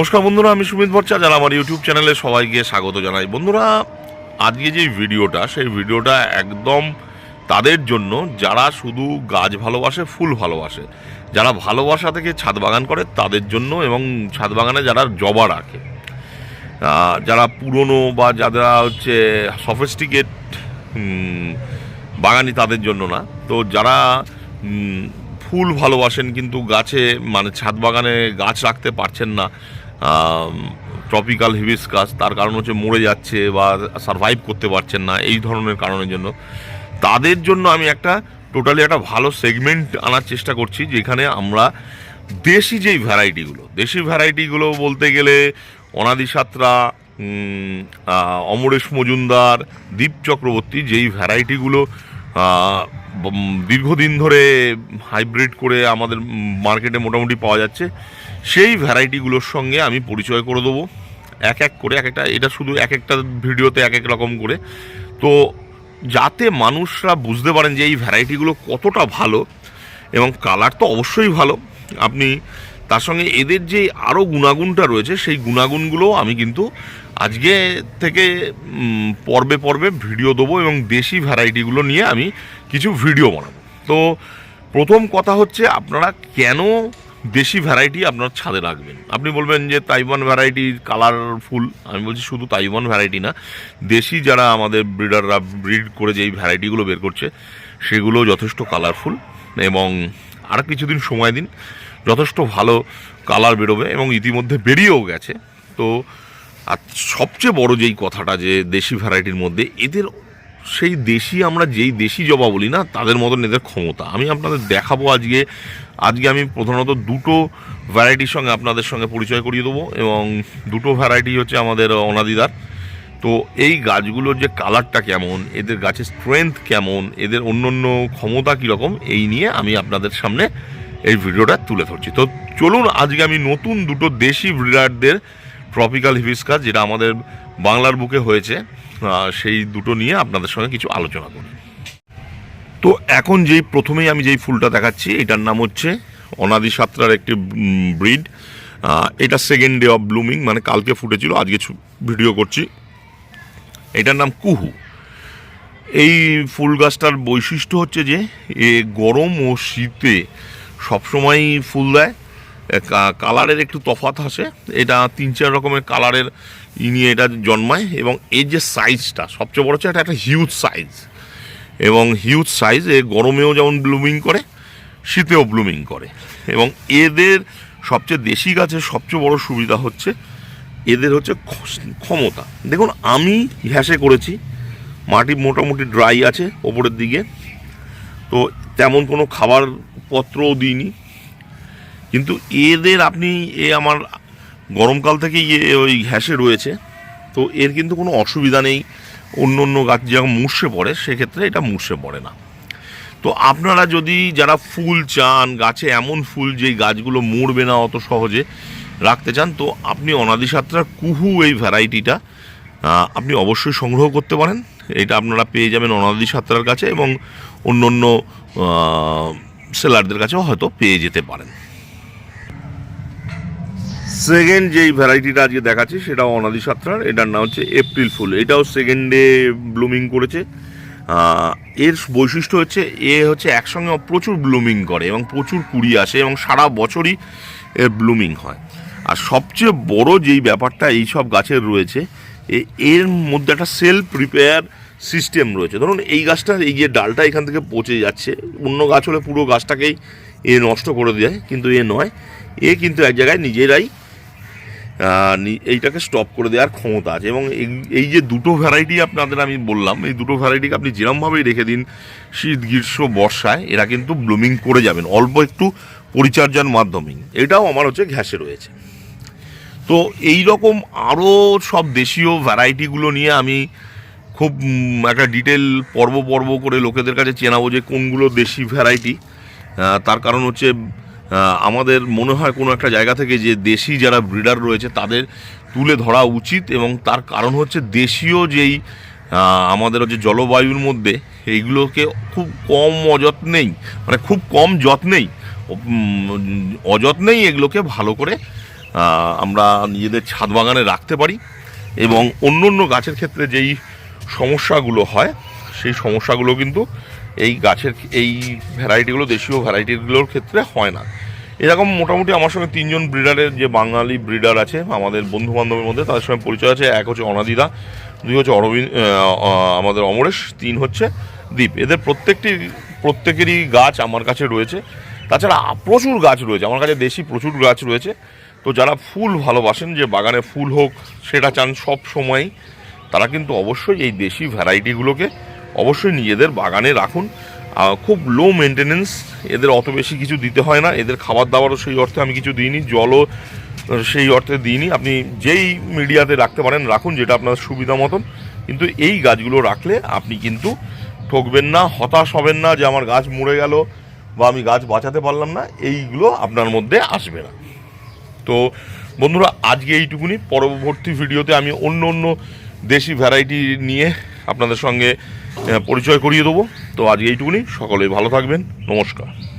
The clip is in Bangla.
নমস্কার বন্ধুরা, আমি সুমিত ভট্টাচার্য আমার ইউটিউব চ্যানেলে সবাইকে স্বাগত জানাই। বন্ধুরা, আজকে যে ভিডিওটা, সেই ভিডিওটা একদম তাদের জন্য, যারা শুধু গাছ ভালোবাসে, ফুল ভালোবাসে, যারা ভালোবাসা থেকে ছাদ বাগান করে, তাদের জন্য এবং ছাদ বাগানে যারা জবা রাখে যারা পুরনো বা যারা হচ্ছে সফিস্টিকেট বাগানি তাদের জন্য না। তো যারা ফুল ভালোবাসেন, কিন্তু গাছে মানে ছাদ বাগানে গাছ রাখতে পারছেন না ট্রপিক্যাল হিবিসকাস তার কারণ হচ্ছে মরে যাচ্ছে বা সারভাইভ করতে পারছেন না, এই ধরনের কারণের জন্য। তাদের জন্য আমি একটা টোটালি একটা ভালো সেগমেন্ট আনার চেষ্টা করছি, যেখানে আমরা দেশি যেই ভ্যারাইটিগুলো দেশি ভ্যারাইটিগুলো বলতে গেলে অনাদি সাতরা অমরেশ মজুমদার, দীপ চক্রবর্তী, যেই ভ্যারাইটিগুলো দীর্ঘদিন ধরে হাইব্রিড করে আমাদের মার্কেটে মোটামুটি পাওয়া যাচ্ছে। সেই ভ্যারাইটিগুলোর সঙ্গে আমি পরিচয় করে দেবো। এক এক করে, এক একটা এটা শুধু এক একটা ভিডিওতে এক এক রকম করে। তো যাতে মানুষরা বুঝতে পারেন যে এই ভ্যারাইটিগুলো কতটা ভালো এবং কালার তো অবশ্যই ভালো। আপনি তার সঙ্গে এদের যে আরও গুণাগুণটা রয়েছে, সেই গুণাগুণগুলো আমি কিন্তু আজকে থেকে পর্বে পর্বে ভিডিও দেবো এবং দেশি ভ্যারাইটিগুলো নিয়ে আমি কিছু ভিডিও বানাবো। তো প্রথম কথা হচ্ছে, আপনারা কেন দেশি ভ্যারাইটি আপনার ছাদে রাখবেন। আপনি বলবেন যে তাইওয়ান ভ্যারাইটির কালারফুল আমি বলছি শুধু তাইওয়ান ভ্যারাইটি না, দেশি যারা আমাদের ব্রিডাররা ব্রিড করে যেই ভ্যারাইটিগুলো বের করছে সেগুলো যথেষ্ট কালারফুল এবং আর কিছুদিন সময় দিন, যথেষ্ট ভালো কালার বেরোবে এবং ইতিমধ্যে বেরিয়েও গেছে। তো আর সবচেয়ে বড় যেই কথাটা যে দেশি ভ্যারাইটির মধ্যে, এদের সেই দেশি আমরা যেই দেশি জবা বলি না, তাদের মতন এদের ক্ষমতা। আমি আপনাদের দেখাবো আজকে আজকে আমি প্রধানত দুটো ভ্যারাইটির সঙ্গে আপনাদের সঙ্গে পরিচয় করিয়ে দেবো এবং দুটো ভ্যারাইটি হচ্ছে আমাদের অনাদিদার। তো এই গাছগুলোর যে কালারটা কেমন, এদের গাছের স্ট্রেংথ কেমন, এদের অন্য অন্য ক্ষমতা কীরকম, এই নিয়ে আমি আপনাদের সামনে এই ভিডিওটা তুলে ধরছি। তো চলুন, আজকে আমি নতুন দুটো দেশি ব্রিডারদের ট্রপিক্যাল হিবিস্কাস যেটা আমাদের বাংলার বুকে হয়েছে সেই দুটো নিয়ে আপনাদের সঙ্গে কিছু আলোচনা করি। তো এখন যেই প্রথমেই আমি যেই ফুলটা দেখাচ্ছি, এটার নাম হচ্ছে অনাদি সাতরার একটি ব্রিড এটা সেকেন্ড ডে অফ ব্লুমিং মানে কালকে ফুটেছিল, আজকে ভিডিও করছি। এটার নাম কুহু। এই ফুল গাছটার বৈশিষ্ট্য হচ্ছে যে, এ গরম ও শীতে সবসময় ফুল দেয়। কালারের একটু তফাৎ আসে। এটা তিন, চার রকমের কালারের ই নিয়ে এটা জন্মায় এবং এর যে সাইজটা সবচেয়ে বড় হচ্ছে এটা একটা হিউজ সাইজ এবং হিউজ সাইজ এ গরমেও যেমন ব্লুমিং করে, শীতেও ব্লুমিং করে। এবং এদের সবচেয়ে দেশি গাছের সবচেয়ে বড় সুবিধা হচ্ছে, এদের হচ্ছে ক্ষমতা। দেখুন, আমি ঘ্যাসে করেছি, মাটি মোটামুটি ড্রাই আছে ওপরের দিকে। তো তেমন কোনো খাবার পত্রও দিইনি। কিন্তু এদের আপনি এ আমার গরমকাল থেকেই ইয়ে ওই ঘ্যাসে রয়েছে, তো এর কিন্তু কোনো অসুবিধা নেই। অন্য অন্য গাছ যেরকম মুর্শে পড়ে, সেক্ষেত্রে এটা মুর্শে পড়ে না। তো আপনারা যদি যারা ফুল চান, গাছে এমন ফুল যেই গাছগুলো মরবে না অত সহজে রাখতে চান, তো আপনি অনাদি সাতটার কুহু এই ভ্যারাইটিটা আপনি অবশ্যই সংগ্রহ করতে পারেন। এটা আপনারা পেয়ে যাবেন অনাদি সাতটার কাছে এবং অন্য অন্য সেলারদের কাছেও হয়তো পেয়ে যেতে পারেন। সেকেন্ড যেই ভ্যারাইটিটা আজকে দেখাচ্ছি সেটাও অনাদি সাতটার এটার নাম হচ্ছে এপ্রিল ফুল। এটাও সেকেন্ডে ব্লুমিং করেছে। এর বৈশিষ্ট্য হচ্ছে এ হচ্ছে একসঙ্গে প্রচুর ব্লুমিং করে এবং প্রচুর কুড়ি আসে এবং সারা বছরই এর ব্লুমিং হয়। আর সবচেয়ে বড় যেই ব্যাপারটা এই সব গাছের রয়েছে এর মধ্যে একটা সেলফ রিপেয়ার সিস্টেম রয়েছে। ধরুন এই গাছটার এই যে ডালটা এখান থেকে পচে যাচ্ছে, অন্য গাছ হলে পুরো গাছটাকেই এ নষ্ট করে দেয়, কিন্তু এ নয়। এ কিন্তু এক জায়গায় নিজেরাই এইটাকে স্টপ করে দেওয়ার ক্ষমতা আছে। এবং এই- যে দুটো ভ্যারাইটি আপনাদের আমি বললাম, এই দুটো ভ্যারাইটিকে আপনি যেরমভাবেই রেখে দিন, শীত, গ্রীষ্ম বর্ষায় এরা কিন্তু ব্লুমিং করে যাবেন, অল্প একটু পরিচর্যার মাধ্যমেই। এটাও আমার হচ্ছে ঘ্যাসে রয়েছে। তো এই রকম আরও সব দেশীয় ভ্যারাইটিগুলো নিয়ে আমি খুব একটা ডিটেল পর্ব পর্ব করে লোকেদের কাছে চেনাবো যে কোনগুলো দেশি ভ্যারাইটি তার কারণ হচ্ছে আমাদের মনে হয় কোনো একটা জায়গা থেকে যে দেশি যারা ব্রিডার রয়েছে তাদের তুলে ধরা উচিত এবং তার কারণ হচ্ছে দেশীয় যেই আমাদের হচ্ছে জলবায়ুর মধ্যে এইগুলোকে খুব কম অযত্নেই মানে খুব কম যত্নেই অযত্নেই এগুলোকে ভালো করে আমরা নিজেদের ছাদ বাগানে রাখতে পারি এবং অন্য অন্য গাছের ক্ষেত্রে যেই সমস্যাগুলো হয়, সেই সমস্যাগুলো কিন্তু এই গাছের, এই ভ্যারাইটিগুলো দেশীয় ভ্যারাইটিগুলোর ক্ষেত্রে হয় না। এরকম মোটামুটি আমার সঙ্গে তিনজন ব্রিডারের যে বাঙালি ব্রিডার আছে, আমাদের বন্ধু বান্ধবের মধ্যে, তাদের সঙ্গে পরিচয় আছে। এক হচ্ছে অনাদিদা, দুই হচ্ছে অরবিন্দ আমাদের অমরেশ, তিন হচ্ছে দ্বীপ এদের প্রত্যেকটি, প্রত্যেকেরই গাছ আমার কাছে রয়েছে। তাছাড়া প্রচুর গাছ রয়েছে, আমার কাছে দেশি প্রচুর গাছ রয়েছে। তো যারা ফুল ভালোবাসেন, যে বাগানে ফুল হোক, সেটা চান সব সময়ই, তারা কিন্তু অবশ্যই এই দেশি ভ্যারাইটিগুলোকে অবশ্যই নিজেদের বাগানে রাখুন। খুব লো মেনটেনেন্স এদের অত বেশি কিছু দিতে হয় না। এদের খাবার দাবারও সেই অর্থে আমি কিছু দিইনি, জলও সেই অর্থে দিইনি। আপনি যেই মিডিয়াতে রাখতে পারেন, রাখুন, যেটা আপনার সুবিধা মতন। কিন্তু এই গাছগুলো রাখলে আপনি কিন্তু ঠকবেন না, হতাশ হবেন না যে আমার গাছ মরে গেল বা আমি গাছ বাঁচাতে পারলাম না, এইগুলো আপনার মধ্যে আসবে না। তো বন্ধুরা, আজকে এইটুকুনি। পরবর্তী ভিডিওতে আমি অন্য অন্য দেশি ভ্যারাইটি নিয়ে আপনাদের সঙ্গে পরিচয় করিয়ে দেবো। তো আজ এইটুকুনি। সকলেই ভালো থাকবেন। নমস্কার।